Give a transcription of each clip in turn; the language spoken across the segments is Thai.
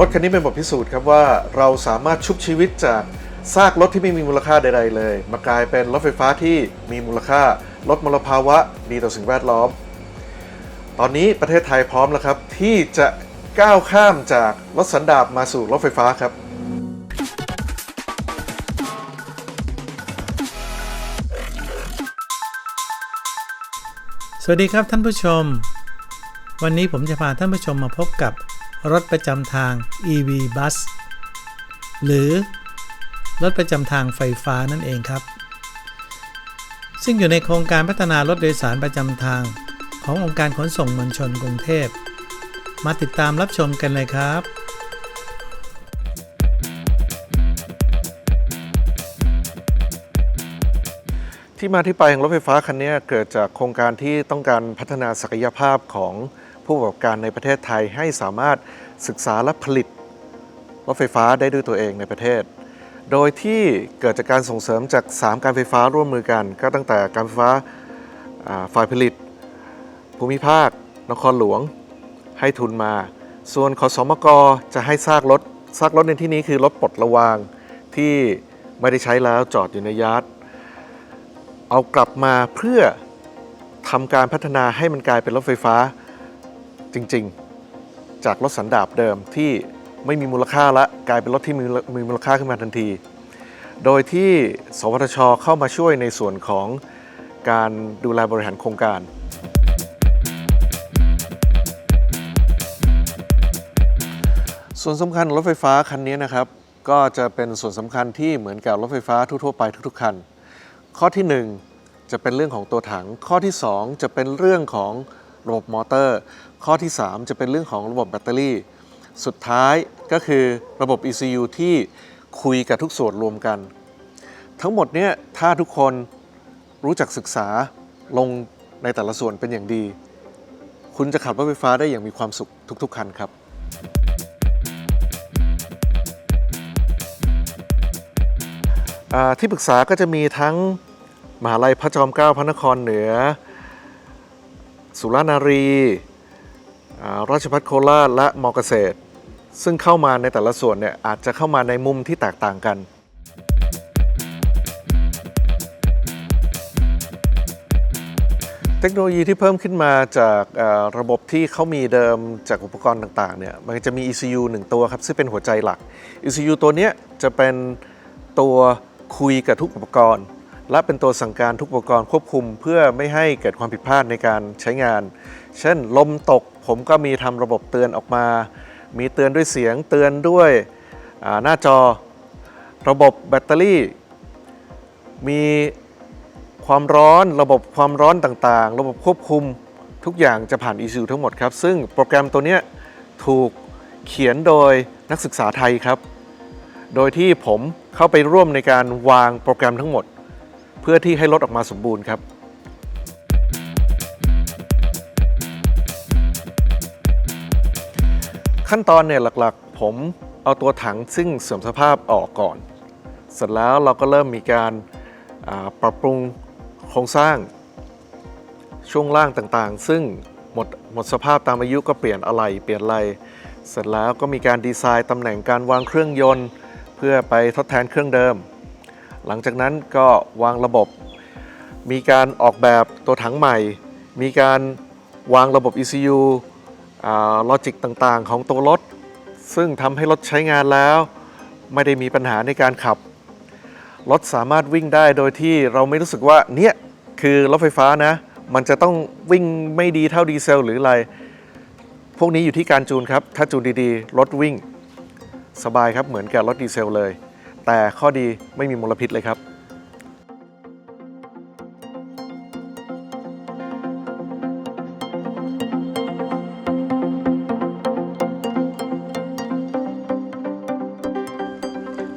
รถคันนี้เป็นบทพิสูจน์ครับว่าเราสามารถชุบชีวิตจากซากรถที่ไม่มีมูลค่าใดๆเลย มากลายเป็นรถไฟฟ้าที่มีมูลค่าลดมลภาวะดีต่อสิ่งแวดล้อม ตอนนี้ประเทศไทยพร้อมแล้วครับ ที่จะก้าวข้ามจากรถสันดาปมาสู่รถไฟฟ้าครับสวัสดีครับท่านผู้ชม วันนี้ผมจะพาท่านผู้ชมมาพบกับ รถประจำทาง EV Bus หรือรถประจำทางไฟฟ้านั่นเองครับ ซึ่งอยู่ในโครงการพัฒนารถโดยสารประจำทาง ขององค์การขนส่งมวลชนกรุงเทพ มาติดตามรับชมกันเลยครับที่มาที่ไปของรถไฟฟ้าคันนี้เกิดจากโครงการที่ต้องการพัฒนาศักยภาพของ ผู้ประกอบการในประเทศไทยให้สามารถศึกษาและผลิตรถไฟฟ้าได้ด้วยตัวเองในประเทศ โดยที่เกิดจากการส่งเสริมจาก 3 การไฟฟ้าร่วมมือกัน ก็ตั้งแต่การไฟฟ้าฝ่ายผลิต ภูมิภาคนครหลวงให้ทุนมา ส่วนขอสมกจะให้ซากรถซากรถในที่นี้คือรถปลดระวางที่ไม่ได้ใช้แล้วจอดอยู่ในยาร์ดเอากลับมาเพื่อทำการพัฒนาให้มันกลายเป็นรถไฟฟ้า จริง ๆ จากรถสันดาปเดิมที่ไม่มีมูลค่าละกลายเป็นรถที่มีมีมูลค่าขึ้นมาทันที โดยที่สวทชเข้ามาช่วยในส่วนของการดูแลบริหารโครงการส่วนสำคัญรถไฟฟ้าคันนี้นะครับ ก็จะเป็นส่วนสำคัญที่เหมือนกับรถไฟฟ้าทั่วๆไปทุกๆคัน ข้อที่ 1 จะเป็นเรื่องของตัวถัง ข้อที่ 2 จะเป็นเรื่องของระบบมอเตอร์ ข้อที่ 3 จะเป็นเรื่องของระบบแบตเตอรี่ สุดท้ายก็คือระบบ ECU ที่คุยกับทุกส่วนรวมกัน ทั้งหมดเนี้ยถ้าทุกคนรู้จักศึกษาลงในแต่ละส่วนเป็นอย่างดี คุณจะขับรถไฟฟ้าได้อย่างมีความสุขทุกๆคันครับที่ปรึกษาก็จะมีทั้งมหาลัยพระจอมเกล้าพระนครเหนือ สุรานารี ราชภัฏโคราชและมอเกษตร ซึ่งเข้ามาในแต่ละส่วนเนี่ยอาจจะเข้ามาในมุมที่แตกต่างกันเทคโนโลยีที่เพิ่มขึ้นมาจากระบบที่เขามีเดิมจากอุปกรณ์ต่างๆเนี่ยมันจะมี ECU หนึ่งตัวครับซึ่งเป็นหัวใจหลัก ECU ตัวนี้จะเป็นตัวคุยกับทุกอุปกรณ์ และเป็นตัวสั่งการทุกอุปกรณ์ควบคุม เพื่อไม่ให้เกิดความผิดพลาดในการใช้งาน เช่นลมตก ผมก็มีทำระบบเตือนออกมา มีเตือนด้วยเสียงเตือนด้วยหน้าจอ ระบบแบตเตอรี่ มีความร้อนระบบความร้อนต่างๆ ระบบควบคุมทุกอย่างจะผ่าน ECU ทั้งหมดครับ ซึ่งโปรแกรมตัวนี้ถูกเขียนโดยนักศึกษาไทยครับ โดยที่ผมเข้าไปร่วมในการวางโปรแกรมทั้งหมด เพื่อที่ให้รถออกมาสมบูรณ์ครับ ขั้นตอนเนี่ยหลักๆ ผมเอาตัวถังซึ่งเสื่อมสภาพออกก่อน เสร็จแล้วเราก็เริ่มมีการปรับปรุงโครงสร้าง ช่วงล่างต่างๆ ซึ่งหมดหมดสภาพตามอายุก็เปลี่ยนอะไรเปลี่ยนอะไรเสร็จแล้วก็มีการดีไซน์ตำแหน่งการวางเครื่องยนต์ เพื่อไปทดแทนเครื่องเดิม หลังจากนั้นก็วางระบบ มีการออกแบบตัวถังใหม่ มีการวางระบบ ECU ลอจิกต่างๆ ของตัวรถ ซึ่งทำให้รถใช้งานแล้ว ไม่ได้มีปัญหาในการขับ รถสามารถวิ่งได้โดยที่เราไม่รู้สึกว่าเนี่ยคือรถไฟฟ้านะ มันจะต้องวิ่งไม่ดีเท่าดีเซลหรืออะไร พวกนี้อยู่ที่การจูนครับ ถ้าจูนดีๆ รถวิ่ง สบายครับเหมือนกับรถดีเซลเลย แต่ข้อดีไม่มีมลพิษเลยครับ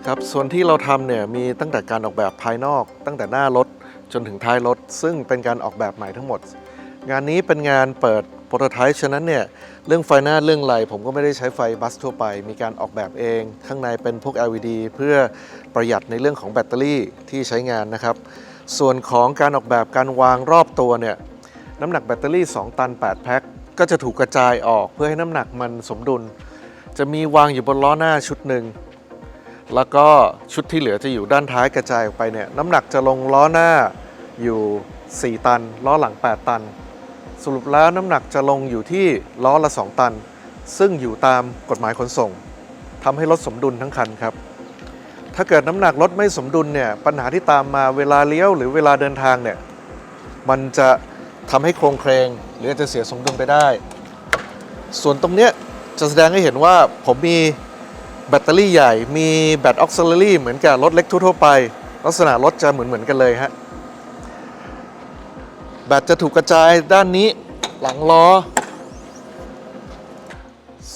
ครับส่วนที่เราทำเนี่ยมีตั้งแต่การออกแบบภายนอก ตั้งแต่หน้ารถจนถึงท้ายรถ ซึ่งเป็นการออกแบบใหม่ทั้งหมด งานนี้เป็นงานเปิดโปรโตไทป์ฉะนั้นเนี่ยเรื่องไฟหน้าเรื่องไรผมก็ไม่ได้ใช้ไฟบัสทั่วไป มีการออกแบบเอง ข้างในเป็นพวก LED เพื่อประหยัดในเรื่องของแบตเตอรี่ที่ใช้งานนะครับ ส่วนของการออกแบบการวางรอบตัวเนี่ยน้ำหนักแบตเตอรี่ 2 ตัน 8 แพ็คก็จะถูกกระจายออกเพื่อให้น้ำหนักมันสมดุล จะมีวางอยู่บนล้อหน้าชุดหนึ่ง แล้วก็ชุดที่เหลือจะอยู่ด้านท้ายกระจายออกไปเนี่ยน้ำหนักจะลงล้อหน้าอยู่ 4 ตัน ล้อหลัง 8 ตัน สรุปแล้วน้ำหนักจะลงอยู่ที่ล้อละ 2 ตัน ซึ่งอยู่ตามกฎหมายขนส่งทำให้รถสมดุลทั้งคันครับ ถ้าเกิดน้ำหนักรถไม่สมดุลเนี่ยปัญหาที่ตามมาเวลาเลี้ยวหรือเวลาเดินทางเนี่ยมันจะทำให้โครงเครง หรืออาจจะเสียสมดุลไปได้ ส่วนตรงเนี้ยจะแสดงให้เห็นว่าผมมี แบตเตอรี่ใหญ่ มีแบตออกซิลเลอรี่เหมือนกับรถเล็กทั่วไป ลักษณะรถจะเหมือนเหมือนๆกันเลยฮะ แบตจะถูกกระจายด้านนี้หลังล้อ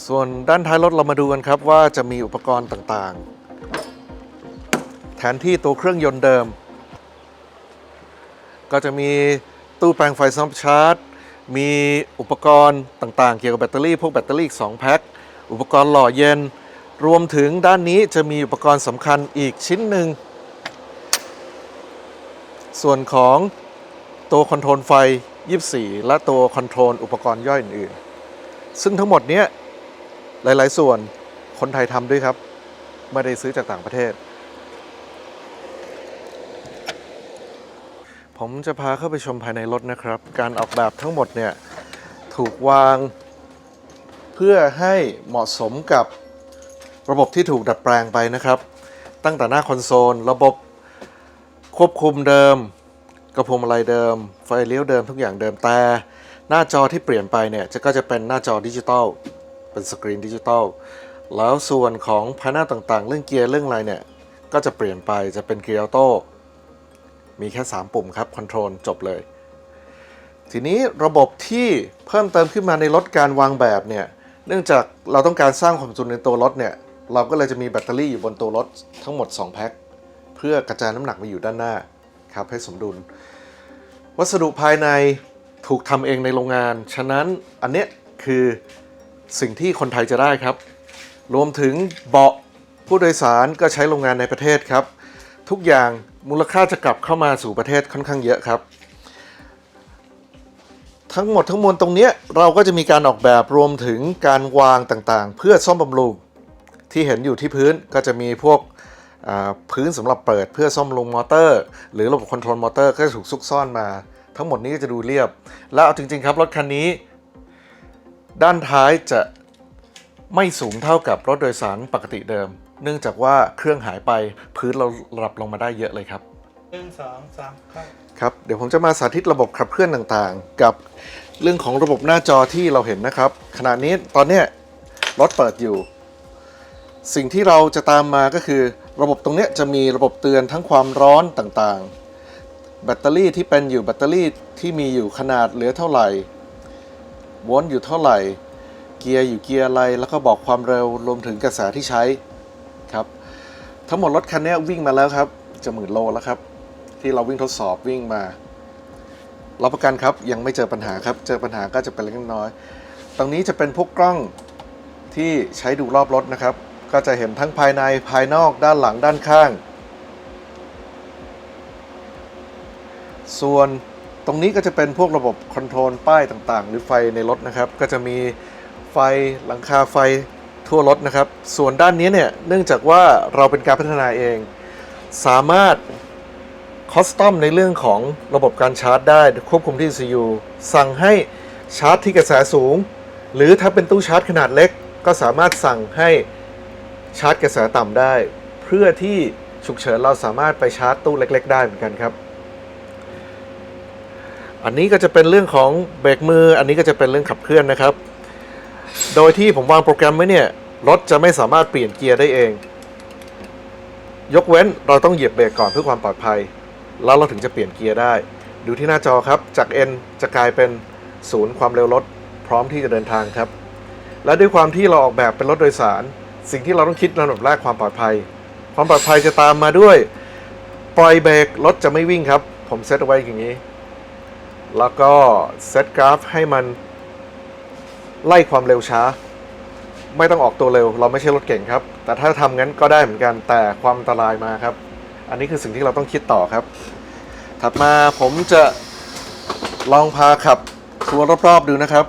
ส่วนด้านท้ายรถเรามาดูกันครับว่าจะมีอุปกรณ์ต่างๆ แทนที่ตัวเครื่องยนต์เดิม ก็จะมีตู้แปลงไฟซับชาร์จ มีอุปกรณ์ต่างๆ เกี่ยวกับแบตเตอรี่ พวกแบตเตอรี่อีก2แพ็ค อุปกรณ์หล่อเย็น รวมถึงด้านนี้จะมีอุปกรณ์สำคัญอีกชิ้นหนึ่ง ส่วนของตัวคอนโทรลไฟ 24 และตัวคอนโทรลอุปกรณ์ย่อยอื่นๆ ซึ่งทั้งหมดนี้หลาย ๆ ส่วนคนไทยทำด้วยครับ ไม่ได้ซื้อจากต่างประเทศ ผมจะพาเข้าไปชมภายในรถนะครับ การออกแบบทั้งหมดเนี่ย ถูกวางเพื่อให้เหมาะสมกับ ระบบที่ถูกดัดแปลงไปนะครับ ตั้งแต่หน้าคอนโซล ระบบควบคุมเดิม กระพวงมาลัยเดิม ไฟเลี้ยวเดิมทุกอย่างเดิมแต่หน้าจอที่เปลี่ยนไปเนี่ยจะก็จะเป็นหน้าจอดิจิตอลเป็นสกรีนดิจิตอลแล้วส่วนของภาหน้าต่างๆ เรื่องเกียร์เรื่องอะไรเนี่ย ก็จะเปลี่ยนไปจะเป็นเกียร์ออโต้มีแค่ 3 ปุ่มครับคอนโทรลจบเลย ทีนี้ระบบที่เพิ่มเติมขึ้นมาในรถการวางแบบเนี่ย เนื่องจากเราต้องการสร้างความสมดุลในตัวรถเนี่ย เราก็เลยจะมีแบตเตอรี่อยู่บนตัวรถทั้งหมด 2 แพ็ค เพื่อกระจายน้ำหนักมาอยู่ด้านหน้าครับให้สมดุล วัสดุภายในถูกทำเองในโรงงาน ฉะนั้นอันเนี้ยคือสิ่งที่คนไทยจะได้ครับ รวมถึงเบาะผู้โดยสารก็ใช้โรงงานในประเทศครับ ทุกอย่างมูลค่าจะกลับเข้ามาสู่ประเทศค่อนข้างเยอะครับ ทั้งหมดทั้งมวลตรงนี้เราก็จะมีการออกแบบรวมถึงการวางต่างๆ เพื่อซ่อมบำรุง ที่เห็นอยู่ที่พื้นก็จะมีพวกอ่าพื้นสำหรับเปิดเพื่อซ่อมลงมอเตอร์ หรือระบบคอนโทรลมอเตอร์ก็จะถูกซุกซ่อนมา ทั้งหมดนี้ก็จะดูเรียบ แล้วเอาจริง ๆ ครับรถคันนี้ ด้านท้ายจะไม่สูงเท่ากับรถโดยสารปกติเดิม เนื่องจากว่าเครื่องหายไปพื้นเราหลับลงมาได้เยอะเลยครับหนึ่งสองสามครับครับเดี๋ยวผมจะมาสาธิตระบบขับเคลื่อนต่างๆ กับเรื่องของระบบหน้าจอที่เราเห็นนะครับ ขณะนี้ตอนเนี้ยรถเปิดอยู่ สิ่งที่เราจะตามมาก็คือ ระบบตรงนี้จะมีระบบเตือนทั้งความร้อนต่างๆ แบตเตอรี่ที่เป็นอยู่แบตเตอรี่ที่มีอยู่ขนาดเหลือเท่าไหร่วลต์อยู่เท่าไหร่ เกียร์อยู่เกียร์อะไร แล้วก็บอกความเร็วรวมถึงกระแสที่ใช้ครับทั้งหมดรถคันนี้วิ่งมาแล้วครับ จะหมื่นโลแล้วครับ ที่เราวิ่งทดสอบวิ่งมารับประกันครับยังไม่เจอปัญหาครับ เจอปัญหาก็จะเป็นเล็กน้อย ตรงนี้จะเป็นพวกกล้องที่ใช้ดูรอบรถนะครับ ก็จะเห็นทั้งภายในภายนอกด้านหลังด้านข้าง ส่วนตรงนี้ก็จะเป็นพวกระบบคอนโทรลป้ายต่างๆ หรือไฟในรถนะครับ ก็จะมีไฟหลังคาไฟทั่วรถนะครับ ส่วนด้านนี้เนี่ย เนื่องจากว่าเราเป็นการพัฒนาเอง สามารถคอสตอมในเรื่องของระบบการชาร์จได้ควบคุมที่ CPU สั่งให้ชาร์จที่กระแสสูง หรือถ้าเป็นตู้ชาร์จขนาดเล็ก ก็สามารถสั่งให้ ชาร์จกระแสต่ำได้ เพื่อที่ฉุกเฉินเราสามารถไปชาร์จตู้เล็ก ๆ ได้เหมือนกันครับ อันนี้ก็จะเป็นเรื่องของเบรกมือ อันนี้ก็จะเป็นเรื่องขับเคลื่อนนะครับ โดยที่ผมวางโปรแกรมไว้เนี่ยรถจะไม่สามารถเปลี่ยนเกียร์ได้เอง ยกเว้นเราต้องเหยียบเบรกก่อนเพื่อความปลอดภัย แล้วเราถึงจะเปลี่ยนเกียร์ได้ ดูที่หน้าจอครับ จาก N จะกลายเป็นศูนย์ความเร็วรถพร้อมที่จะเดินทางครับ และด้วยความที่เราออกแบบเป็นรถโดยสาร สิ่งที่เราต้องคิดระดับแรกความปลอดภัย ความปลอดภัยจะตามมาด้วย ปล่อยเบรกรถจะไม่วิ่งครับ ผมเซตเอาไว้อย่างนี้ แล้วก็เซตกราฟให้มันไล่ความเร็วช้า ไม่ต้องออกตัวเร็ว เราไม่ใช่รถเก่งครับ แต่ถ้าทำงั้นก็ได้เหมือนกันแต่ความอันตรายมาครับ อันนี้คือสิ่งที่เราต้องคิดต่อครับ ถัดมาผมจะลองพาขับทัวร์รอบๆดูนะครับ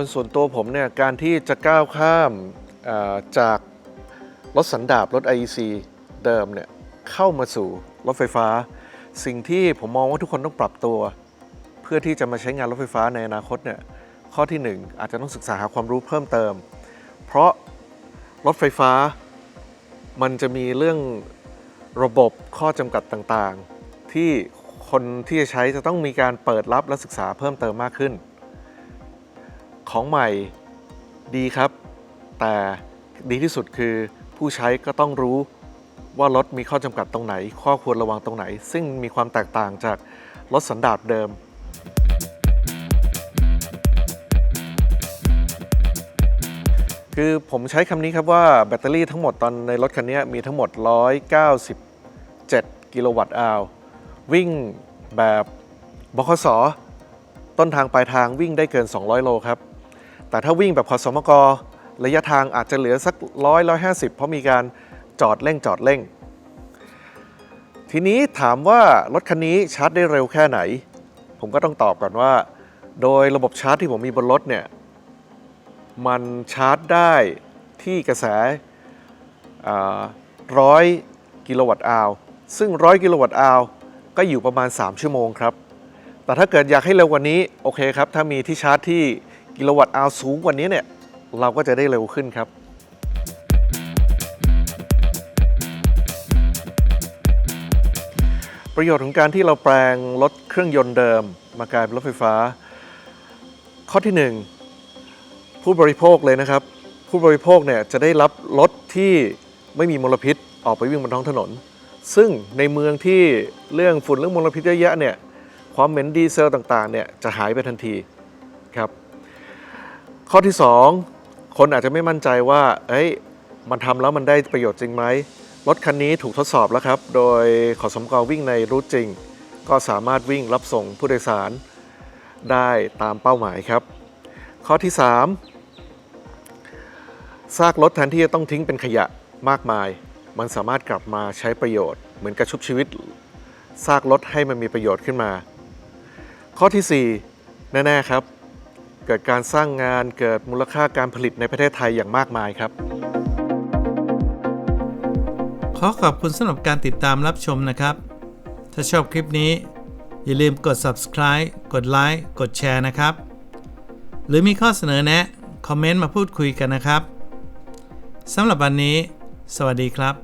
ยส่วนตัวผมเนี่ยการที่จะก้าวข้ามจากรถสันดาบรถ IEC เดิมเนี่ยเข้ามาสู่รถไฟฟ้า สิ่งที่ผมมองว่าทุกคนต้องปรับตัว เพื่อที่จะมาใช้งานรถไฟฟ้าในอนาคตเนี่ยข้อที่หนึ่งอาจจะต้องศึกษาหาความรู้เพิ่มเติม เพราะรถไฟฟ้ามันจะมีเรื่องระบบข้อจำกัดต่างๆ ที่คนที่จะใช้จะต้องมีการเปิดรับและศึกษาเพิ่มเติมมากขึ้น ของใหม่ดีครับ แต่ดีที่สุดคือผู้ใช้ก็ต้องรู้ว่ารถมีข้อจำกัดตรงไหน ข้อควรระวังตรงไหน ซึ่งมีความแตกต่างจากรถสันดาปเดิม คือผมใช้คำนี้ครับว่าแบตเตอรี่ทั้งหมดตอนในรถคันนี้มีทั้งหมด 197 กิโลวัตต์อาววิ่งแบบบขสต้นทางปลายทางวิ่งได้เกิน 200 โลครับ แต่ถ้าวิ่งแบบขอสมกระยะทางอาจจะเหลือสักร้อยร้อยห้าสิบเพราะมีการจอดเร่งจอดเร่ง ทีนี้ถามว่ารถคันนี้ชาร์จได้เร็วแค่ไหน ผมก็ต้องตอบก่อนว่า โดยระบบชาร์จที่ผมมีบนรถเนี่ย มันชาร์จได้ที่กระแสร้อยกิโลวัตต์อาวซึ่งร้อยกิโลวัตต์อาวก็อยู่ประมาณ 3 ชั่วโมงครับ แต่ถ้าเกิดอยากให้เร็วกว่านี้ โอเคครับ ถ้ามีที่ชาร์จที่ กิโลวัตต์อาวสูงกว่านี้เนี่ย เราก็จะได้เร็วขึ้นครับ ประโยชน์ของการที่เราแปลงรถเครื่องยนต์เดิม มากลายเป็นรถไฟฟ้า ข้อที่หนึ่งผู้บริโภคเลยนะครับ ผู้บริโภคเนี่ยจะได้รับรถที่ไม่มีมลพิษออกไปวิ่งบนท้องถนน ซึ่งในเมืองที่เรื่องฝุ่นเรื่องมลพิษเยอะๆเนี่ยความเหม็นดีเซลต่างๆเนี่ยจะหายไปทันทีครับ ข้อที่ 2 คนอาจจะไม่มั่นใจว่า เอ้ย มันทำแล้วมันได้ประโยชน์จริงไหม รถคันนี้ถูกทดสอบแล้วครับ โดยขอสมกวิ่งในรูทจริง ก็สามารถวิ่งรับส่งผู้โดยสารได้ตามเป้าหมายครับ ข้อที่ 3 ซากรถแทนที่จะต้องทิ้งเป็นขยะมากมาย มันสามารถกลับมาใช้ประโยชน์ เหมือนกับชุบชีวิต ซากรถให้มันมีประโยชน์ขึ้นมา ข้อทีสี่4 แน่ ๆ ครับ เกิดการสร้างงานเกิดมูลค่าการผลิตในประเทศไทยอย่างมากมายครับ ขอขอบคุณสำหรับการติดตามรับชมนะครับ ถ้าชอบคลิปนี้ อย่าลืมกด subscribe กดไลค์กดแชร์นะครับ หรือมีข้อเสนอแนะ คอมเมนต์มาพูดคุยกันนะครับสำหรับวันนี้ สวัสดีครับ